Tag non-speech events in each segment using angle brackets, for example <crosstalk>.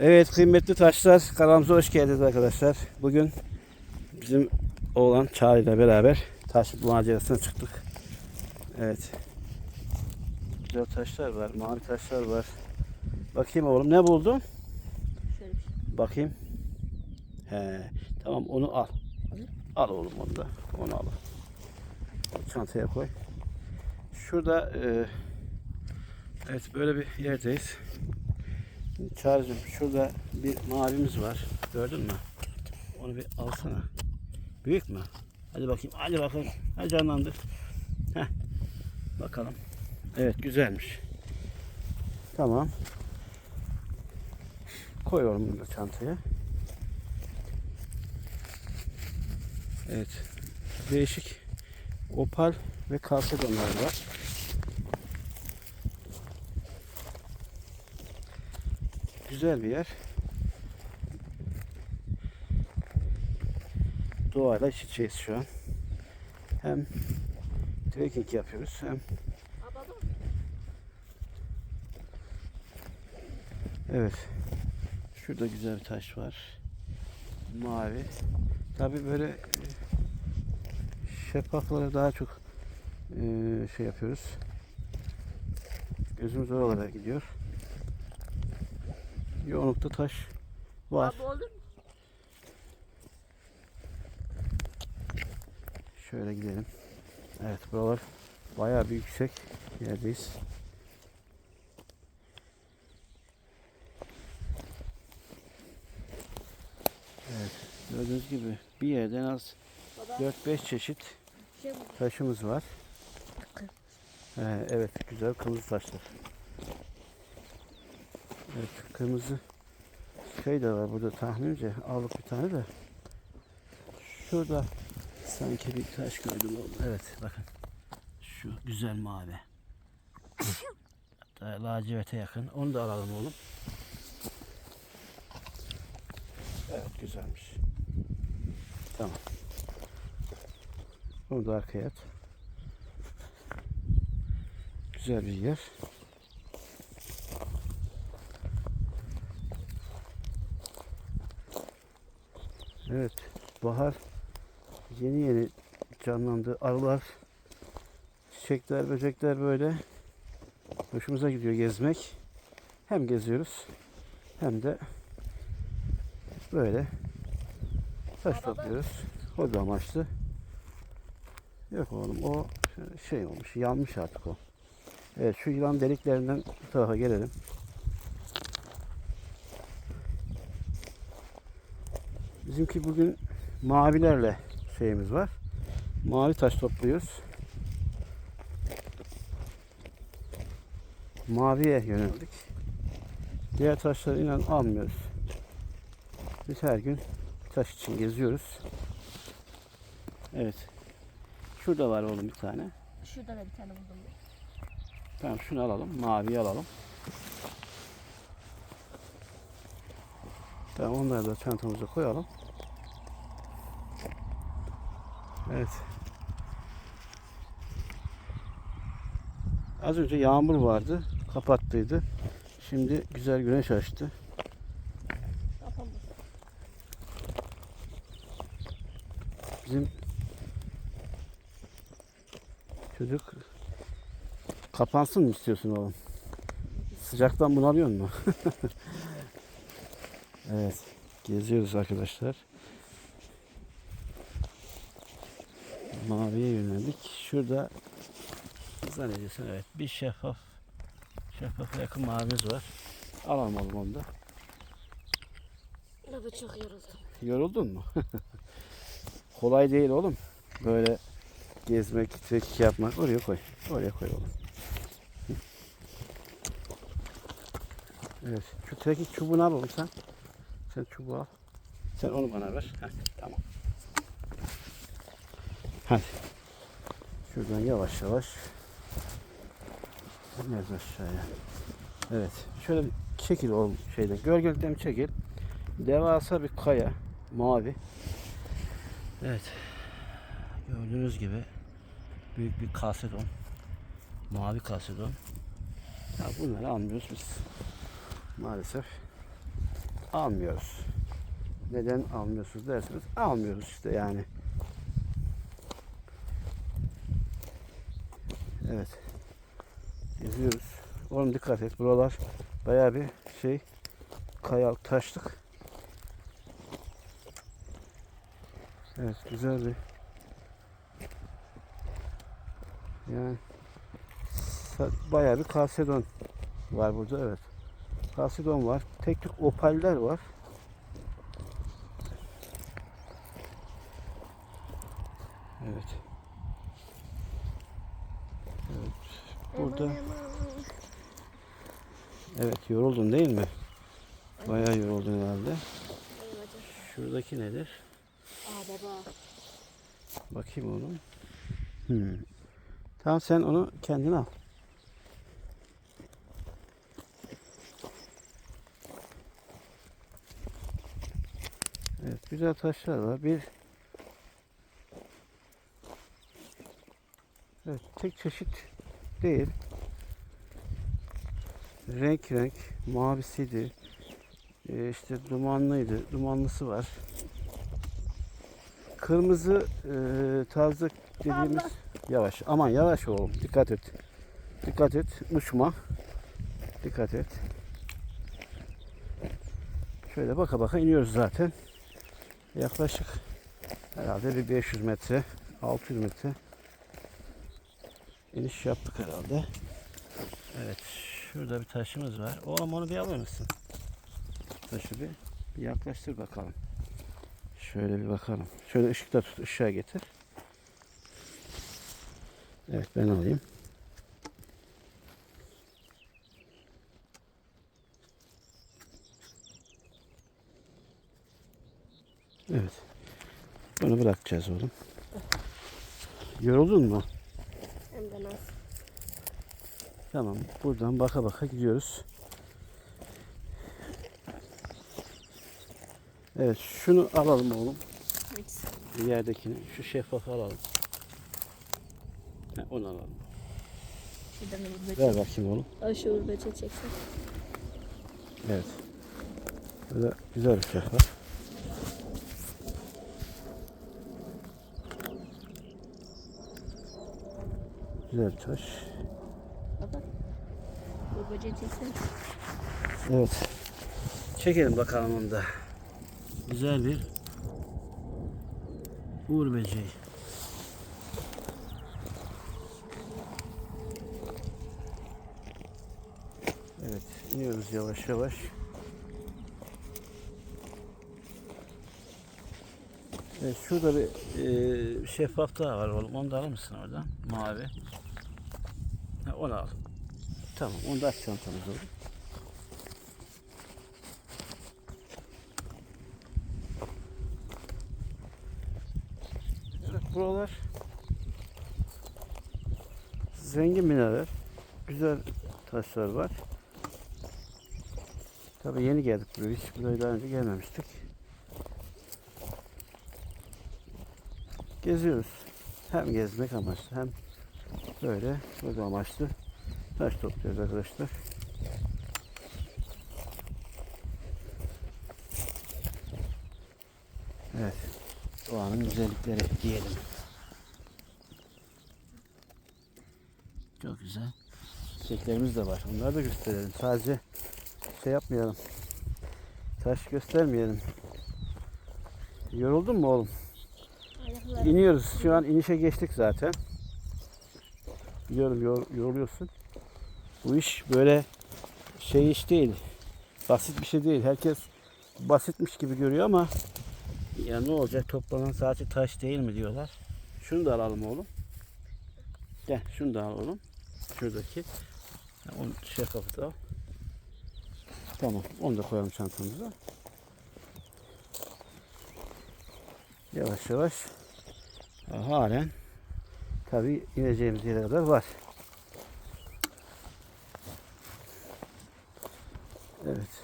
Evet kıymetli taşlar kanalımıza hoş geldiniz arkadaşlar. Bugün bizim oğlan Çağrı ile beraber taş macerasına çıktık. Evet. Güzel taşlar var, mavi taşlar var. Bakayım oğlum ne buldun? Şöyle şey. Bakayım. He, tamam onu al. Al oğlum onu da. Onu al. Çantaya koy. Şurada e, evet böyle bir yerdeyiz. Çağrı'cığım şurada bir mavimiz var. Gördün mü? Onu bir alsana. Büyük mü? Hadi bakayım. Hadi bakalım. Hadi canlandır. Heh. Bakalım. Evet güzelmiş. Tamam. Koyuyorum bunu da çantaya. Evet. Değişik opal ve kalsedonlar var. Güzel bir yer. Doğayla iç içeyiz şu an. Hem trekking yapıyoruz hem. Evet. Şurada güzel bir taş var. Mavi. Tabi böyle e, şeffaflara daha çok e, şey yapıyoruz. Gözümüz oralara gidiyor. Yoğunlukta taş var. Abi oldu mu? Şöyle gidelim. Evet buralar bayağı bir yüksek yerdeyiz. Evet gördüğünüz gibi bir yerden az Baba. 4-5 çeşit Şey taşımız var. Ee, evet güzel kırmızı taşlar. Evet kırmızı şey de var burada tahminimce aldık bir tane de. Şurada sanki bir taş gördüm oğlum. Evet bakın. Şu güzel mavi. Hatta lacivete yakın. Onu da alalım oğlum. Evet güzelmiş. Tamam. Onu da arkaya at. Güzel bir yer. Evet, bahar yeni yeni canlandı. Arılar, çiçekler, böcekler böyle hoşumuza gidiyor gezmek. Hem geziyoruz hem de böyle taş topluyoruz. Hobi amaçlı. Yok oğlum o şey olmuş, yanmış artık o. Evet şu yılan deliklerinden bu tarafa gelelim. Bizimki bugün mavilerle şeyimiz var. Mavi taş topluyoruz. Maviye yöneldik. Diğer taşları inan almıyoruz. Biz her gün taş için geziyoruz. Evet. Şurada var oğlum bir tane. Şurada da bir tane buldum. Tamam şunu alalım. Maviyi alalım. Tamam onları da çantamıza koyalım. Evet. Az önce yağmur vardı. Kapattıydı. Şimdi güzel güneş açtı. Bizim çocuk kapansın mı istiyorsun oğlum? Sıcaktan bunalıyor mu? <laughs> evet. Geziyoruz arkadaşlar. Maviye yöneldik. Şurada zannediyorsun evet bir şeffaf şeffafa yakın mavimiz var. Alalım oğlum onu da. Baba çok yoruldum. Yoruldun mu? <laughs> Kolay değil oğlum. Böyle gezmek, trekking yapmak. Oraya koy. Oraya koy oğlum. Evet. Şu trekking çubuğunu al oğlum sen. Sen çubuğu al. Sen onu bana ver. Heh, tamam. Hadi. Şuradan yavaş yavaş. İneriz aşağıya. Evet. Şöyle bir çekil oğlum şeyden. Gölgelikten çekil. Devasa bir kaya. Mavi. Evet. Gördüğünüz gibi büyük bir kasedon. Mavi kasedon. Ya bunları almıyoruz biz. Maalesef. Almıyoruz. Neden almıyorsunuz derseniz almıyoruz işte yani. Evet. Geziyoruz. Oğlum dikkat et. Buralar bayağı bir şey kayalık taşlık. Evet güzel bir yani bayağı bir kalsedon var burada evet. Kalsedon var. Tek tük opaller var. Evet. Evet. Burada evet yoruldun değil mi? Bayağı yoruldun herhalde. Şuradaki nedir? Aa baba. Bakayım oğlum. Hmm. Tamam sen onu kendin al. Evet güzel taşlar var. Bir Evet tek çeşit değil. Renk renk mavisiydi. Ee, işte dumanlıydı. Dumanlısı var. Kırmızı e, tarzı dediğimiz Allah. yavaş. Aman yavaş oğlum. Dikkat et. Dikkat et. Uçma. Dikkat et. Şöyle baka baka iniyoruz zaten. Yaklaşık herhalde bir 500 metre, 600 metre iniş yaptık herhalde. Evet. Şurada bir taşımız var. Oğlum onu bir alır mısın? Taşı bir, bir yaklaştır bakalım. Şöyle bir bakalım. Şöyle ışıkta tut, ışığa getir. Evet ben alayım. Evet. Bunu bırakacağız oğlum. Yoruldun mu? Hem de nasıl? Tamam. Buradan baka baka gidiyoruz. Evet şunu alalım oğlum. Hiç. Yerdekini. Şu şeffafı alalım. Ha, onu alalım. Şuradan Ver bakayım oğlum. Aşı uğur çeksin. Evet. Böyle güzel bir şeffaf. Güzel taş. Baba. Uğur böceği çeksin. Evet. Çekelim bakalım onu da. Güzel bir uğur böceği. Evet, iniyoruz yavaş yavaş. Evet, şurada bir e, şeffaf daha var oğlum. Onu da alır mısın oradan? Mavi. Onu al. Tamam, onu da aç çantamıza. Evet, buralar zengin mineral. Güzel taşlar var. Tabii yeni geldik buraya. Hiç buraya daha önce gelmemiştik. Geziyoruz. Hem gezmek amaçlı hem böyle burada amaçlı taş topluyoruz arkadaşlar. Evet. Doğanın güzellikleri diyelim. Çok güzel. Çiçeklerimiz de var. Onları da gösterelim. Sadece şey yapmayalım. Taş göstermeyelim. Yoruldun mu oğlum? İniyoruz. Şu an inişe geçtik zaten. Biliyorum yor- yoruluyorsun. Bu iş böyle şey iş değil. Basit bir şey değil. Herkes basitmiş gibi görüyor ama ya ne olacak toplanan sadece taş değil mi diyorlar. Şunu da alalım oğlum. Gel şunu da al oğlum. Şuradaki. Onu şeffafı da al. Tamam. Onu da koyalım çantamıza. Yavaş yavaş. Ha, Halen tabi ineceğimiz yere kadar var. Evet.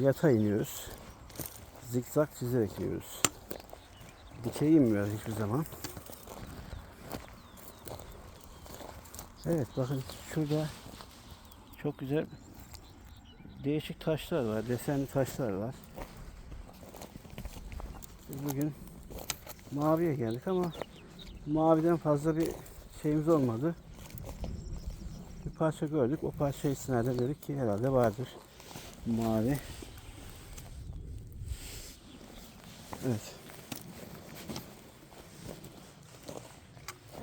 Yata iniyoruz. Zikzak çizerek iniyoruz. Dikey inmiyoruz hiçbir zaman. Evet bakın şurada çok güzel değişik taşlar var. Desenli taşlar var. Biz bugün maviye geldik ama maviden fazla bir şeyimiz olmadı. Bir parça gördük. O parça istinaden dedik ki herhalde vardır. Mavi. Evet.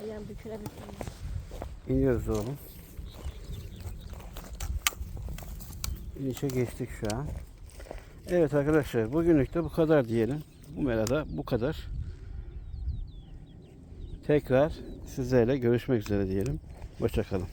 Ayağım bükülebilir. İniyoruz oğlum. İnişe geçtik şu an. Evet arkadaşlar bugünlük de bu kadar diyelim. Bu merada bu kadar. Tekrar sizlerle görüşmek üzere diyelim. Hoşçakalın.